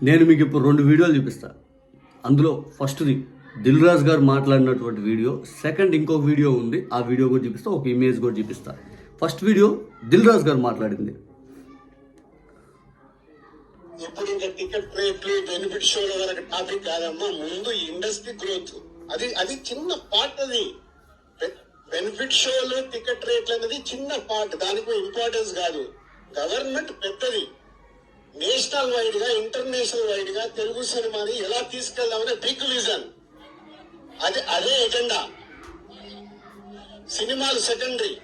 నేను మీకు ఇప్పుడు రెండు వీడియోలు చూపిస్తాను అందులో ఫస్ట్ది దిల్ రాజ్ గారు మాట్లాడినటువంటి వీడియో సెకండ్ ఇంకొక వీడియో ఉంది ఆ వీడియో కూడా చూపిస్తా ఒక ఇమేజ్ కూడా చూపిస్తా. ఫస్ట్ వీడియో దిల్ రాజ్ గారు మాట్లాడింది. ఇప్పుడు ఇంకా టికెట్ రేట్లు బెనిఫిట్ షోల వరకు టాపిక్ కాదమ్మా ముందు ఇండస్ట్రీ గ్రోత్ అది అది చిన్న పార్ట్ అది. బెనిఫిట్ షోలు టికెట్ రేట్లు అనేది చిన్న పార్ట్ దానికి ఇంపార్టెన్స్ కాదు. గవర్నమెంట్ పెద్దది. నేషనల్ వైడ్గా ఇంటర్నేషనల్ వైడ్గా తెలుగు సినిమాని ఎలా తీసుకెళ్దామనే బిగ్ విజన్. అది అదే ఎజెండా. సినిమాలు సెకండరీ.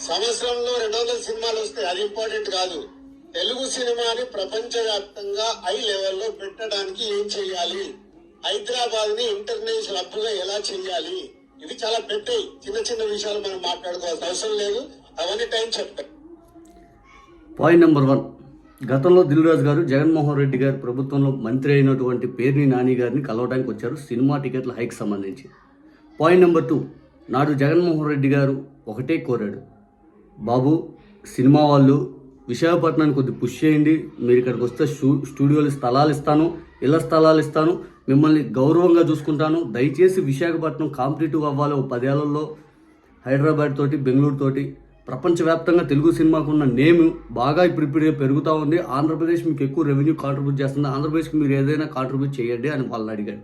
సంవత్సరంలో రెండు వందల సినిమాలు వస్తాయి. అది ఇంపార్టెంట్ కాదు. తెలుగు సినిమాని ప్రపంచవ్యాప్తంగా హై లెవెల్లో పెట్టడానికి ఏం చేయాలి హైదరాబాద్ని ఇంటర్నేషనల్ హబ్గా ఎలా చేయాలి ఇవి చాలా పెట్టాయి. చిన్న చిన్న విషయాలు మనం మాట్లాడుకోవాల్సిన అవసరం లేదు. అవన్నీ టైం చెప్తాం పాయింట్ నెంబర్ వన్ గతంలో దిల్రాజు గారు జగన్మోహన్ రెడ్డి గారు ప్రభుత్వంలో మంత్రి అయినటువంటి పేర్ని నాని గారిని కలవడానికి వచ్చారు. సినిమా టికెట్ల హైక్ సంబంధించి. పాయింట్ నెంబర్ టూ నాడు జగన్మోహన్ రెడ్డి గారు ఒకటే కోరాడు. బాబు సినిమా వాళ్ళు విశాఖపట్నానికి కొద్ది పుష్ చేయండి. మీరు ఇక్కడికి వస్తే స్టూ స్టూడియోలు స్థలాలు ఇస్తాను ఇళ్ళ స్థలాలు ఇస్తాను. మిమ్మల్ని గౌరవంగా చూసుకుంటాను. దయచేసి విశాఖపట్నం కాంపిటేటివ్ అవ్వాలి ఓ పదేళ్ళలో. హైదరాబాద్ తోటి బెంగళూరు తోటి ప్రపంచవ్యాప్తంగా తెలుగు సినిమాకు ఉన్న నేమ్ బాగా ఇప్పుడు ఇప్పుడే పెరుగుతూ ఉంది. ఆంధ్రప్రదేశ్ మీకు ఎక్కువ రెవెన్యూ కాంట్రిబ్యూట్ చేస్తుంది. ఆంధ్రప్రదేశ్కి మీరు ఏదైనా కాంట్రిబ్యూట్ చేయండి అని వాళ్ళని అడిగాడు.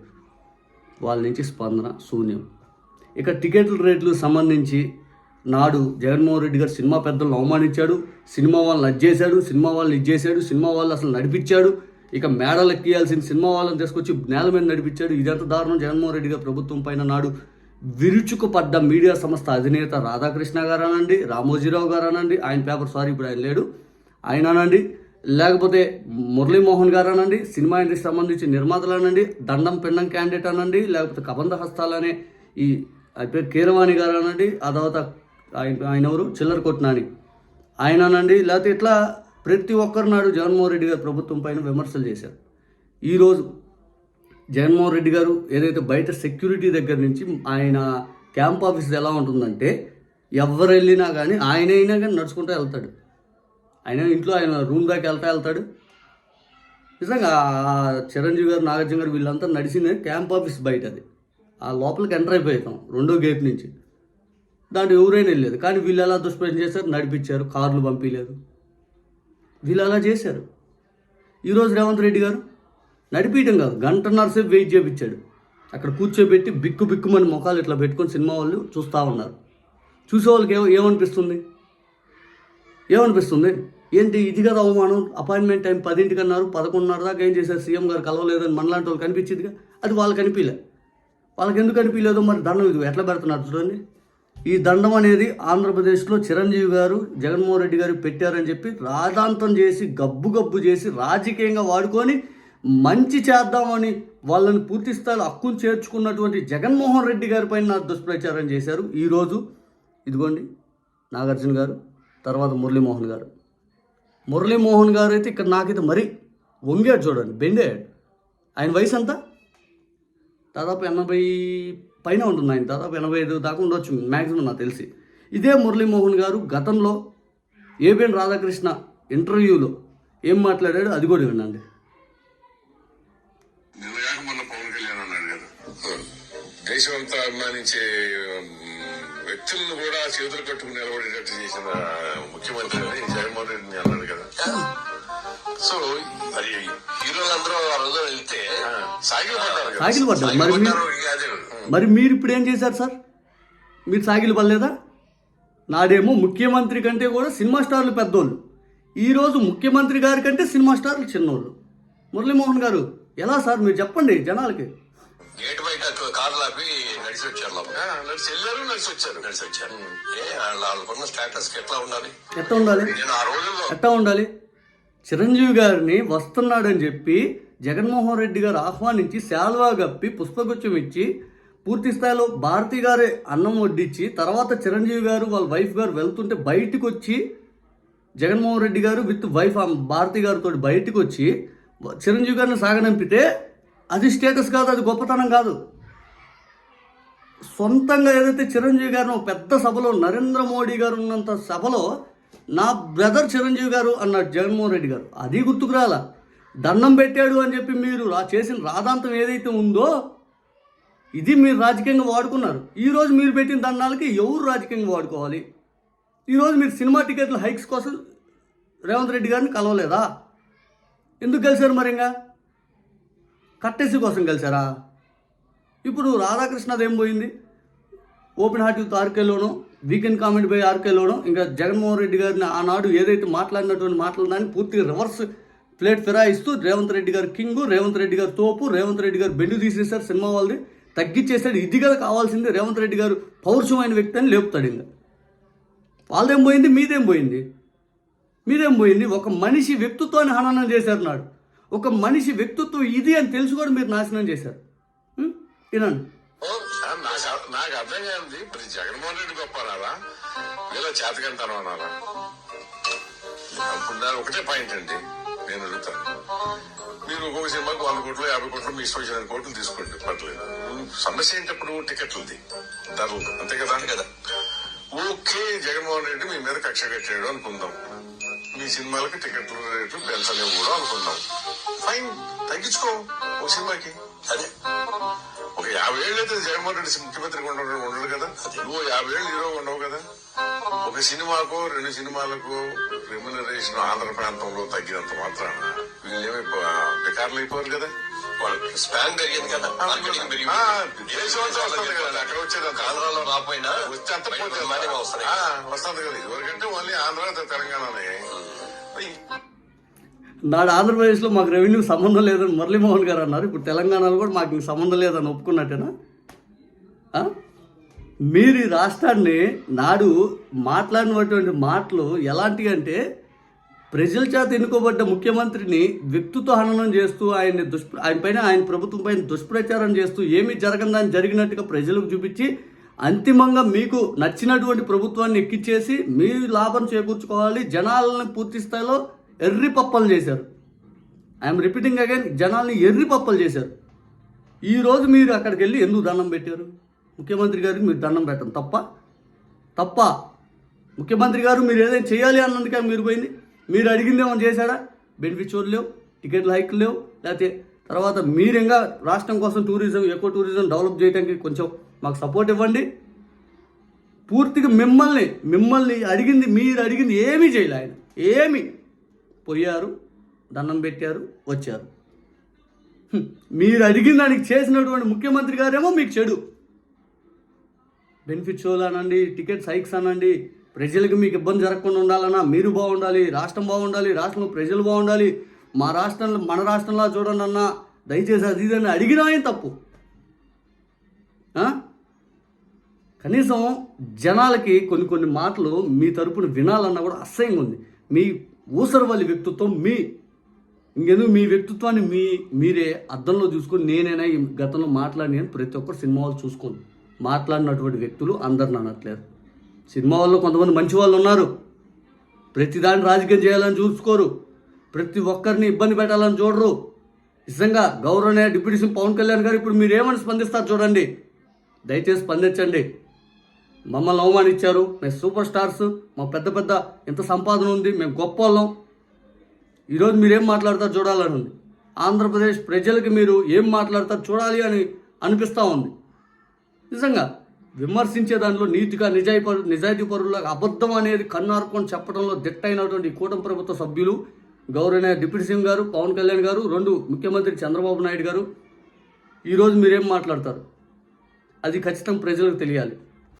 వాళ్ళ నుంచి స్పందన శూన్యం. ఇక టికెట్ల రేట్లు సంబంధించి నాడు జగన్మోహన్ రెడ్డి గారు సినిమా పెద్దలను అవమానించాడు. సినిమా వాళ్ళని అజ్జేశాడు సినిమా వాళ్ళని ఇచ్చేశాడు సినిమా వాళ్ళు అసలు నడిపించాడు. ఇక మేడలు ఎక్కియాల్సిన సినిమా వాళ్ళని తీసుకొచ్చి నేల మీద నడిపించాడు. ఇదంతా దారుణం. జగన్మోహన్ రెడ్డి గారి ప్రభుత్వం పైన నాడు విరుచుకుపడ్డ మీడియా సంస్థ అధినేత రాధాకృష్ణ గారు అనండి రామోజీరావు గారు అనండి ఆయన పేపర్ సారీ ఇప్పుడు ఆయన లేడు ఆయన అనండి లేకపోతే మురళీమోహన్ గారు అనండి సినిమా ఇండస్ట్రీ సంబంధించి నిర్మాతలు అనండి దండం పెండం క్యాండిడేట్ అనండి లేకపోతే కబంధ హస్తాలు అనే ఈ ఆయన పేరు కీరవాణి గారు అనండి ఆ తర్వాత ఆయన ఆయన ఎవరు? చిల్లర కొట్టినాని ఆయన అనండి లేకపోతే ఇట్లా ప్రతి ఒక్కరు నాడు జగన్మోహన్ రెడ్డి గారు ప్రభుత్వం పైన విమర్శలు చేశారు. ఈరోజు జగన్మోహన్ రెడ్డి గారు ఏదైతే బయట సెక్యూరిటీ దగ్గర నుంచి ఆయన క్యాంప్ ఆఫీస్ ఎలా ఉంటుందంటే ఎవరు వెళ్ళినా కానీ ఆయన అయినా కానీ నడుచుకుంటూ వెళ్తాడు. ఆయన ఇంట్లో ఆయన రూమ్ దాకా వెళ్తా వెళ్తాడు. నిజంగా చిరంజీవి గారు నాగార్జున గారు వీళ్ళంతా నడిచిన క్యాంప్ ఆఫీస్ బయట అది. ఆ లోపలికి ఎంటర్ అయిపోయాం రెండో గేట్ నుంచి. దాంట్లో ఎవరైనా వెళ్ళలేదు. కానీ వీళ్ళు ఎలా దుష్ప్రయం చేశారు? నడిపించారు. కార్లు పంపించలేదు వీళ్ళు అలా చేశారు. ఈరోజు రేవంత్ రెడ్డి గారు నడిపించడం కాదు. గంటన్నరసేపు వెయిట్ చేయించాడు అక్కడ కూర్చోబెట్టి బిక్కు బిక్కుమని ముఖాలు ఇట్లా పెట్టుకొని సినిమా వాళ్ళు చూస్తూ ఉన్నారు. చూసే వాళ్ళకి ఏమనిపిస్తుంది? ఏమనిపిస్తుంది? ఏంటి ఇది కదా అవమానం? అపాయింట్మెంట్ టైం పదింటికి అన్నారు పదకొండున్నర దాకా ఏం చేశారు? సీఎం గారు కలవలేదని మనలాంటి వాళ్ళు కనిపించిందిగా? అది వాళ్ళకి కనిపించలే వాళ్ళకి ఎందుకు కనిపించలేదో మరి దండం ఇది ఎట్లా పెడుతున్నారు చూడండి. ఈ దండం అనేది ఆంధ్రప్రదేశ్లో చిరంజీవి గారు జగన్మోహన్ రెడ్డి గారు పెట్టారని చెప్పి రాజాంతం చేసి గబ్బు గబ్బు చేసి రాజకీయంగా వాడుకొని మంచి చేద్దామని వాళ్ళని పూర్తి స్థాయిలో హక్కును చేర్చుకున్నటువంటి జగన్మోహన్ రెడ్డి గారి పైన నా దుష్ప్రచారం చేశారు. ఈరోజు ఇదిగోండి నాగార్జున గారు తర్వాత మురళీమోహన్ గారు. మురళీమోహన్ గారు అయితే ఇక్కడ నాకైతే మరీ వంగాడు చూడండి బెండాడు ఆయన వయసు ఎంత? దాదాపు ఎనభై పైన ఉంటుంది ఆయన దాదాపు ఎనభై ఐదు దాకా ఉండొచ్చు మ్యాక్సిమం నాకు తెలిసి. ఇదే మురళీమోహన్ గారు గతంలో ఏబిఎన్ రాధాకృష్ణ ఇంటర్వ్యూలో ఏం మాట్లాడాడు అది కూడా వినండి నిన్నగాక మొన్న పవన్ కళ్యాణ్ అన్నాడు కదా దేశం అంతా అభిమానించే వ్యక్తులను కూడా చేతులు కట్టుకుని నిలబడేటట్టు చేసిన ముఖ్యమంత్రి అని జగన్మోహన్ రెడ్డిని అన్నాడు కదా. సో మరి హీరోలందరూ ఆ రోజు వెళ్తే సాగిలు పడ్డారు. మరి మీరు- ఇప్పుడు ఏం చేశారు సార్? మీరు సాగిలు పడలేదా? నాడేమో ముఖ్యమంత్రి కంటే కూడా సినిమా స్టార్లు పెద్దోళ్ళు. ఈరోజు ముఖ్యమంత్రి గారి కంటే సినిమా స్టార్లు చిన్నోళ్ళు. మురళీమోహన్ గారు ఎలా సార్ మీరు చెప్పండి జనాలకి? బయట కార్లు ఆపి నడిచి వచ్చారు. నడిచి వెళ్ళారు నడిచి వచ్చారు. నడిచి వచ్చారు. ఏ వాళ్ళకున్న స్టేటస్ ఎట్లా ఉండాలి? ఎట్లా ఉండాలి? నేను ఆ రోజుల్లో ఎట్లా ఉండాలి? చిరంజీవి గారిని వస్తున్నాడని చెప్పి జగన్మోహన్ రెడ్డి గారు ఆహ్వానించి శాల్వా గప్పి పుష్పగుచ్చం ఇచ్చి పూర్తి స్థాయిలో భారతి గారే అన్నం వడ్డించి తర్వాత చిరంజీవి గారు వాళ్ళ వైఫ్ గారు వెళ్తుంటే బయటికి వచ్చి జగన్మోహన్ రెడ్డి గారు విత్ వైఫ్ ఆ భారతి గారితో బయటికి వచ్చి చిరంజీవి గారిని సాగనంపితే అది స్టేటస్ కాదు అది గొప్పతనం కాదు. సొంతంగా ఏదైతే చిరంజీవి గారు పెద్ద సభలో నరేంద్ర మోడీ గారు ఉన్నంత సభలో నా బ్రదర్ చిరంజీవి గారు అన్నాడు జగన్మోహన్ రెడ్డి గారు. అది గుర్తుకు రాలా. దండం పెట్టాడు అని చెప్పి మీరు రా చేసిన రాధాంతం ఏదైతే ఉందో ఇది మీరు రాజకీయంగా వాడుకున్నారు. ఈరోజు మీరు పెట్టిన దండాలకి ఎవరు రాజకీయంగా వాడుకోవాలి? ఈరోజు మీరు సినిమా టికెట్ల హైక్స్ కోసం రేవంత్ రెడ్డి గారిని కలవలేదా? ఎందుకు కలిశారు మరి ఇంకా? కట్టేసి కోసం కలిశారా ఇప్పుడు రాధాకృష్ణది ఏం పోయింది? ఓపెన్ హార్ట్ విత్ ఆర్కేలోనో వీకెండ్ కామెంట్ బై ఆర్కేలోనో ఇంకా జగన్మోహన్ రెడ్డి గారిని ఆనాడు ఏదైతే మాట్లాడినటువంటి మాట్లాడినాన్ని పూర్తిగా రివర్స్ ప్లేట్ ఫిరాయిస్తూ రేవంత్ రెడ్డి గారు కింగ్ రేవంత్ రెడ్డి గారు తోపు రేవంత్ రెడ్డి గారు బెండు తీసేశారు సినిమా వాళ్ళది తగ్గించేశాడు ఇది కదా కావాల్సింది. రేవంత్ రెడ్డి గారు పౌరుషమైన వ్యక్తి అని లేపుతాడు ఇంకా వాళ్ళదేం పోయింది? మీదేం పోయింది? మీదేం పోయింది? ఒక మనిషి వ్యక్తిత్వాన్ని హననం చేశారు నాడు. ఒక మనిషి వ్యక్తిత్వం ఇది అని తెలుసు కూడా మీరు నాశనం చేశారు? వినండి. నాకు నాకు అర్థం కాదు ఇప్పుడు జగన్మోహన్ రెడ్డి గొప్ప అనాలా చేతకంతనం అనాలా ఇప్పుడు దాని ఒకటే పాయింట్ అండి. నేను అడుగుతాను మీరు ఒక్కొక్క సినిమాకి వంద కోట్లు యాభై కోట్లు మీ ఇష్టం వచ్చిన కోట్లు తీసుకోండి. పర్లేదు. సమస్య ఏంటప్పుడు టికెట్లది? ధరలు. అంతే కదా? కదా. ఓకే జగన్మోహన్ రెడ్డి మీ మీద కక్ష కట్టాడు అనుకుందాం. మీ సినిమాలకి టికెట్లు రేట్లు పెంచలేవు కూడా అనుకుందాం. ఫైన్ తగ్గించుకో ఓ సినిమాకి. అదే. ఒక యాభై ఏళ్ళు అయితే జగన్మోహన్ రెడ్డి ముఖ్యమంత్రి ఉండడు ఉండడు కదా. నువ్వు యాభై ఏళ్ళు హీరో ఉండవు కదా. ఒక సినిమాకు రెండు సినిమాలకు రెమ్యునరేషన్ ఆంధ్ర ప్రాంతంలో తగ్గినంత మాత్రాన వీళ్ళు ఏమి బికార్లు అయిపోరు కదా. వాళ్ళకి స్పాన్ పెరిగింది కదా. మార్కెటింగ్ పెరిగింది. అక్కడ వచ్చేది ఆంధ్రాలో రాపోయినా వచ్చి అంత పోతే వస్తుంది వస్తుంది కదా. ఇదివరకంటే ఓన్లీ ఆంధ్ర తెలంగాణనే. నాడు ఆంధ్రప్రదేశ్లో మాకు రెవెన్యూ సంబంధం లేదని మురళీమోహన్ గారు అన్నారు. ఇప్పుడు తెలంగాణలో కూడా మాకు ఇంక సంబంధం లేదని ఒప్పుకున్నట్టేనా? మీరు ఈ రాష్ట్రాన్ని నాడు మాట్లాడినటువంటి మాటలు ఎలాంటివి అంటే ప్రజల చేత ఎన్నుకోబడ్డ ముఖ్యమంత్రిని వ్యక్తిత్వ హననం చేస్తూ ఆయన్ని దుష్ ఆయన పైన ఆయన ప్రభుత్వం పైన దుష్ప్రచారం చేస్తూ ఏమీ జరగదని జరిగినట్టుగా ప్రజలకు చూపించి అంతిమంగా మీకు నచ్చినటువంటి ప్రభుత్వాన్ని ఎక్కిచ్చేసి మీ లాభం చేకూర్చుకోవాలి జనాలను పూర్తి స్థాయిలో ఎర్రి పప్పలు చేశారు. ఐఎమ్ రిపీటింగ్ అగైన్ జనాల్ని ఎర్రి పప్పలు చేశారు. ఈరోజు మీరు అక్కడికి వెళ్ళి ఎందుకు దండం పెట్టారు? ముఖ్యమంత్రి గారికి మీరు దండం పెట్టడం తప్ప? తప్ప. ముఖ్యమంత్రి గారు మీరు ఏదైనా చేయాలి అన్నందుకే మీరు పోయింది? మీరు అడిగింది ఏమైనా చేశాడా? బెనిఫిట్ లేవు టికెట్లు హైక్ లేవు లేకపోతే తర్వాత మీరు ఇంకా రాష్ట్రం కోసం టూరిజం ఎక్కువ టూరిజం డెవలప్ చేయడానికి కొంచెం మాకు సపోర్ట్ ఇవ్వండి. పూర్తిగా మిమ్మల్ని మిమ్మల్ని అడిగింది మీరు అడిగింది ఏమీ చేయలే ఆయన. ఏమి. పోయారు దండం పెట్టారు వచ్చారు. మీరు అడిగిన దానికి చేసినటువంటి ముఖ్యమంత్రి గారేమో మీకు చెడు. బెనిఫిట్ షోలు అనండి టికెట్స్ హైక్స్ అనండి ప్రజలకు మీకు ఇబ్బంది జరగకుండా ఉండాలన్నా మీరు బాగుండాలి రాష్ట్రం బాగుండాలి రాష్ట్రంలో ప్రజలు బాగుండాలి మా రాష్ట్రంలో మన రాష్ట్రంలో చూడండి అన్న దయచేసి అది ఇదని అడిగినా ఏం తప్పు? కనీసం జనాలకి కొన్ని కొన్ని మాటలు మీ తరపున వినాలన్నా కూడా అసహ్యంగా ఉంది. మీ ఊసరవల్లి వ్యక్తిత్వం మీ. ఇంకెందుకు మీ వ్యక్తిత్వాన్ని మీ మీరే అద్దంలో చూసుకొని నేనైనా ఈ గతంలో మాట్లాడిన ప్రతి ఒక్కరు సినిమా వాళ్ళు చూసుకోండి. మాట్లాడినటువంటి వ్యక్తులు అందరిని అనట్లేదు. సినిమా వాళ్ళు కొంతమంది మంచి వాళ్ళు ఉన్నారు. ప్రతిదాన్ని రాజకీయం చేయాలని చూసుకోరు. ప్రతి ఒక్కరిని ఇబ్బంది పెట్టాలని చూడరు. నిజంగా గౌరవనీయ డిప్యూటీ సీఎం పవన్ కళ్యాణ్ గారు ఇప్పుడు మీరు స్పందిస్తారు చూడండి. దయచేసి స్పందించండి. మమ్మల్ని అవమానించారు. మేము సూపర్ స్టార్స్. మా పెద్ద పెద్ద ఎంత సంపాదన ఉంది. మేము గొప్ప వాళ్ళం. ఈరోజు మీరేం మాట్లాడతారు చూడాలని ఉంది. ఆంధ్రప్రదేశ్ ప్రజలకి మీరు ఏం మాట్లాడతారు చూడాలి అని అనిపిస్తూ ఉంది. నిజంగా విమర్శించే దానిలో నీతిగా నిజాయిపరు నిజాయితీ పరులకు అబద్ధం అనేది కన్నార్కొని చెప్పడంలో దిట్టైనటువంటి కూటమి ప్రభుత్వ సభ్యులు గౌరవనీయ డిప్యూటీ సీఎం గారు పవన్ కళ్యాణ్ గారు రెండు ముఖ్యమంత్రి చంద్రబాబు నాయుడు గారు. ఈరోజు మీరేం మాట్లాడతారు? అది ఖచ్చితంగా ప్రజలకు తెలియాలి.